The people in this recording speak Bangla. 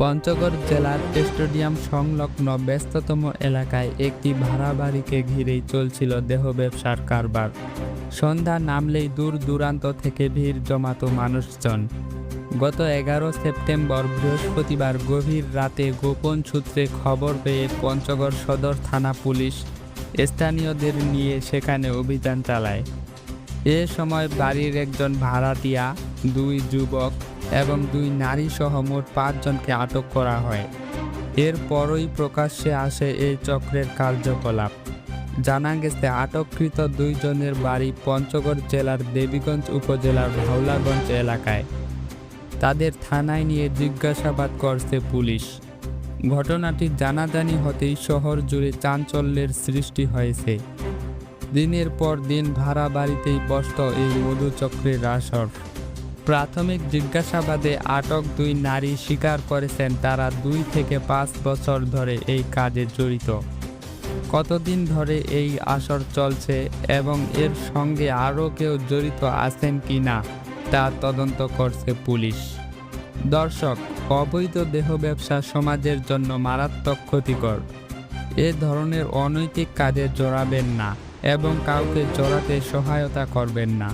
পঞ্চগড় জেলার স্টেডিয়াম সংলগ্ন ব্যস্ততম এলাকায় একটি ভাড়া বাড়িকে ঘিরেই চলছিল দেহ ব্যবসার কারবার। সন্ধ্যা নামলেই দূর দূরান্ত থেকে ভিড় জমাতো মানুষজন। গত এগারো সেপ্টেম্বর বৃহস্পতিবার গভীর রাতে গোপন সূত্রে খবর পেয়ে পঞ্চগড় সদর থানা পুলিশ স্থানীয়দের নিয়ে সেখানে অভিযান চালায়। এ সময় বাড়ির একজন ভাড়াটিয়া দুই যুবক এবং দুই নারী সহ মোট পাঁচজনকে আটক করা হয়। এরপরই প্রকাশ্যে আসে এই চক্রের কার্যকলাপ। জানা গেছে, আটককৃত দুইজনের বাড়ি পঞ্চগড় জেলার দেবীগঞ্জ উপজেলার ভাওলাগঞ্জ এলাকায়। তাদের থানায় নিয়ে জিজ্ঞাসাবাদ করছে পুলিশ। ঘটনাটি জানাজানি হতেই শহর জুড়ে চাঞ্চল্যের সৃষ্টি হয়েছে। দিনের পর দিন ভাড়া বাড়িতেই বসত এই মধুচক্রের আসর। প্রাথমিক জিজ্ঞাসাবাদে আটক দুই নারী স্বীকার করেছেন তারা দুই থেকে পাঁচ বছর ধরে এই কাজে জড়িত। কতদিন ধরে এই আসর চলছে এবং এর সঙ্গে আরও কেউ জড়িত আছেন কি না তা তদন্ত করছে পুলিশ। দর্শক, অবৈধ দেহ ব্যবসা সমাজের জন্য মারাত্মক ক্ষতিকর। এ ধরনের অনৈতিক কাজে জড়াবেন না এবং কাউকে জড়াতে সহায়তা করবেন না।